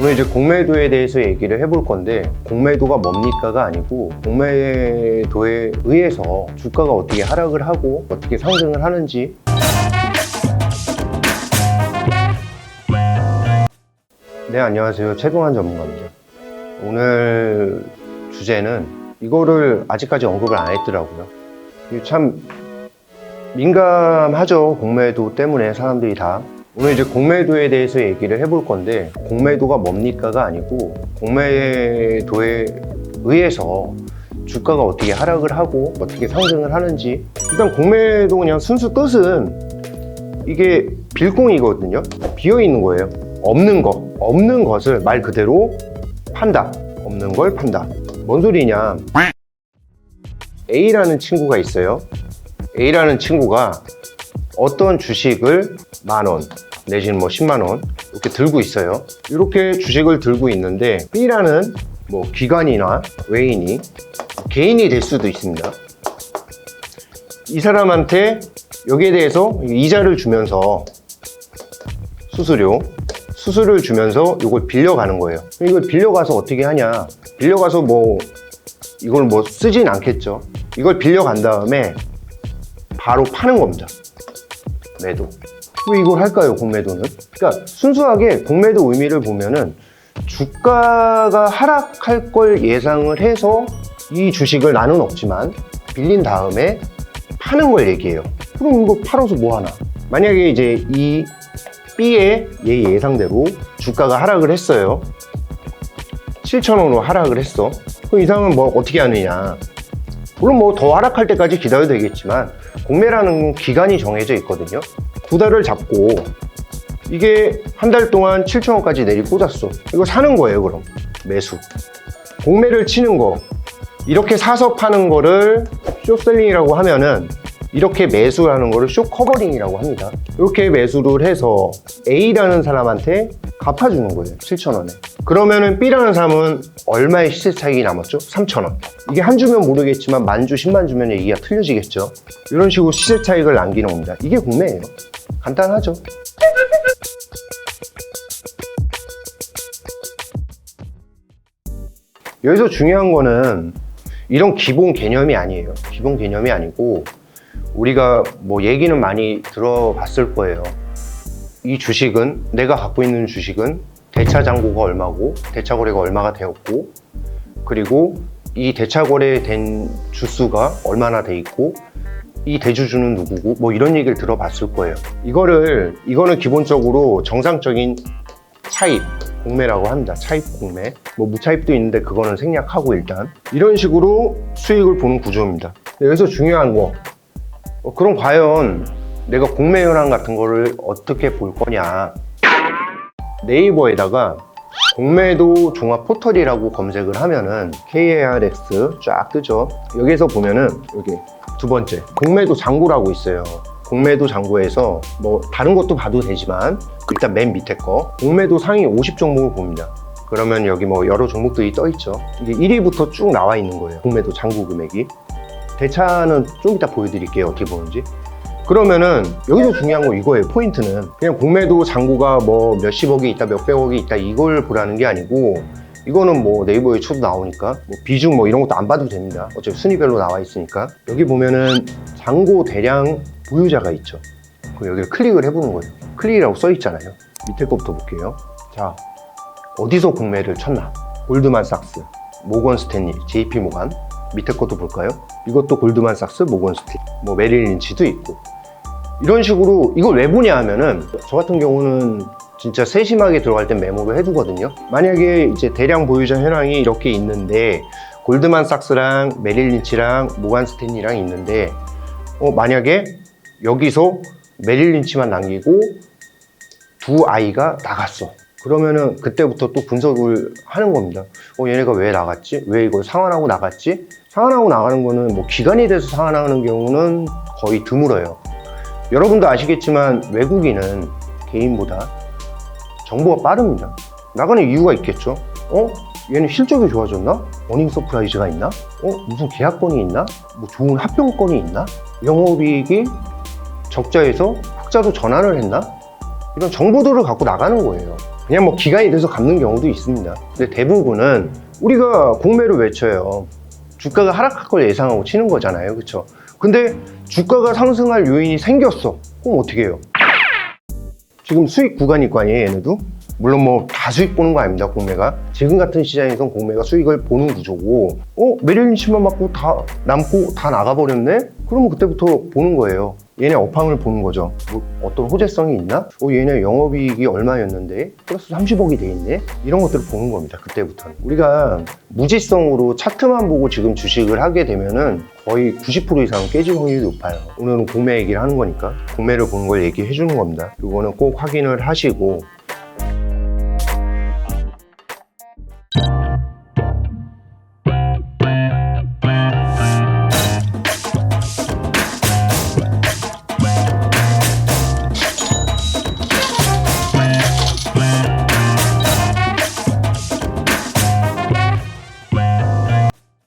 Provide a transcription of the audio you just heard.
오늘 이제 공매도에 대해서 얘기를 해볼 건데 공매도가 뭡니까가 아니고 공매도에 의해서 주가가 어떻게 하락을 하고 어떻게 상승을 하는지. 네 안녕하세요. 최동환 전문가입니다. 오늘 주제는 이거를 아직까지 언급을 안 했더라고요. 참 민감하죠. 공매도 때문에 사람들이 다 오늘 이제 공매도에 대해서 얘기를 해볼 건데 공매도가 뭡니까가 아니고 공매도에 의해서 주가가 어떻게 하락을 하고 어떻게 상승을 하는지. 일단 공매도 그냥 순수 뜻은 이게 빌공이거든요. 비어 있는 거예요. 없는 거. 없는 것을 말 그대로 판다. 없는 걸 판다. 뭔 소리냐? A라는 친구가 있어요. A라는 친구가 어떤 주식을 만 원, 내지는 뭐 10만 원 이렇게 들고 있어요. 이렇게 주식을 들고 있는데 B라는 뭐 기관이나 외인이 개인이 될 수도 있습니다. 이 사람한테 여기에 대해서 이자를 주면서 수수료, 수수료를 주면서 이걸 빌려가는 거예요. 이걸 빌려가서 어떻게 하냐? 빌려가서 뭐 이걸 뭐 쓰진 않겠죠. 이걸 빌려간 다음에 바로 파는 겁니다. 매도. 왜 이걸 할까요, 공매도는? 그러니까 순수하게 공매도 의미를 보면은 주가가 하락할 걸 예상을 해서 이 주식을 나는 없지만 빌린 다음에 파는 걸 얘기해요. 그럼 이거 팔아서 뭐 하나? 만약에 이제 이 B의 얘 예상대로 주가가 하락을 했어요. 7,000원으로 하락을 했어. 그럼 이 사람은 뭐 어떻게 하느냐? 물론 뭐 더 하락할 때까지 기다려도 되겠지만 공매라는 기간이 정해져 있거든요. 두 달을 잡고 이게 한 달 동안 7천원까지 내리 꽂았어. 이거 사는 거예요, 그럼. 매수. 공매를 치는 거. 이렇게 사서 파는 거를 쇼셀링이라고 하면은 이렇게 매수하는 거를 쇼 커버링이라고 합니다. 이렇게 매수를 해서 A라는 사람한테 갚아주는 거예요. 7,000원에. 그러면은 B라는 사람은 얼마의 시세 차익이 남았죠? 3,000원. 이게 한 주면 모르겠지만 만 주, 10만 주면 얘기가 틀려지겠죠? 이런 식으로 시세 차익을 남기는 겁니다. 이게 공매예요. 간단하죠? 여기서 중요한 거는 이런 기본 개념이 아니에요. 기본 개념이 아니고 우리가 뭐 얘기는 많이 들어봤을 거예요. 이 주식은 내가 갖고 있는 주식은 대차 잔고가 얼마고 대차 거래가 얼마가 되었고 그리고 이 대차 거래된 주수가 얼마나 돼 있고 이 대주주는 누구고 뭐 이런 얘기를 들어봤을 거예요. 이거를 이거는 기본적으로 정상적인 차입 공매라고 합니다. 차입 공매. 뭐 무차입도 있는데 그거는 생략하고 일단 이런 식으로 수익을 보는 구조입니다. 여기서 중요한 거 어, 그럼 과연 내가 공매 현황 같은 거를 어떻게 볼 거냐. 네이버에다가 공매도 종합 포털이라고 검색을 하면은 KARX 쫙 뜨죠. 여기에서 보면은 여기 두 번째 공매도 장고라고 있어요. 공매도 장고에서 뭐 다른 것도 봐도 되지만 일단 맨 밑에 거 공매도 상위 50 종목을 봅니다. 그러면 여기 뭐 여러 종목들이 떠 있죠. 이게 1위부터 쭉 나와 있는 거예요 공매도 장고 금액이. 대차는 좀 이따 보여드릴게요 어떻게 보는지 그러면은 여기서 중요한 건 이거예요 포인트는. 그냥 공매도 잔고가 뭐 몇십억이 있다 몇백억이 있다 이걸 보라는 게 아니고 이거는 뭐 네이버에 쳐도 나오니까 뭐 비중 뭐 이런 것도 안 봐도 됩니다. 어차피 순위별로 나와 있으니까. 여기 보면은 잔고 대량 보유자가 있죠. 그럼 여기를 클릭을 해보는 거예요. 클릭이라고 써 있잖아요. 밑에 거부터 볼게요. 자 어디서 공매를 쳤나? 골드만삭스 모건 스탠리 JP 모간 밑에 것도 볼까요? 이것도 골드만삭스, 모건스틸, 뭐 메릴 린치도 있고 이런 식으로 이걸 왜 보냐 하면은 저 같은 경우는 진짜 세심하게 들어갈 땐 메모를 해두거든요. 만약에 이제 대량 보유자 현황이 이렇게 있는데 골드만삭스랑 메릴 린치랑 모건 스탠리랑 있는데 어, 만약에 여기서 메릴 린치만 남기고 두 아이가 나갔어. 그러면은 그때부터 또 분석을 하는 겁니다. 어, 얘네가 왜 나갔지? 왜 이걸 상환하고 나갔지? 상환하고 나가는 거는 뭐 기간이 돼서 상환하는 경우는 거의 드물어요. 여러분도 아시겠지만 외국인은 개인보다 정보가 빠릅니다. 나가는 이유가 있겠죠. 어? 얘는 실적이 좋아졌나? 어닝 서프라이즈가 있나? 어? 무슨 계약건이 있나? 뭐 좋은 합병건이 있나? 영업이익이 적자에서 흑자로 전환을 했나? 이런 정보들을 갖고 나가는 거예요. 그냥 뭐 기간이 돼서 갚는 경우도 있습니다. 근데 대부분은 우리가 공매를 외쳐요. 주가가 하락할 걸 예상하고 치는 거잖아요. 그렇죠? 근데 주가가 상승할 요인이 생겼어. 그럼 어떻게 해요? 지금 수익 구간이 있고 아니에요, 얘네도? 물론 뭐 다 수익 보는 거 아닙니다, 공매가. 지금 같은 시장에선 공매가 수익을 보는 구조고, 어? 메릴린치만 맞고 다 남고 다 나가버렸네? 그러면 그때부터 보는 거예요. 얘네 업황을 보는 거죠. 뭐 어떤 호재성이 있나? 어, 얘네 영업이익이 얼마였는데? 플러스 30억이 돼 있네? 이런 것들을 보는 겁니다, 그때부터는. 우리가 무지성으로 차트만 보고 지금 주식을 하게 되면은 거의 90% 이상 깨질 확률이 높아요. 오늘은 공매 얘기를 하는 거니까 공매를 보는 걸 얘기해 주는 겁니다. 이거는 꼭 확인을 하시고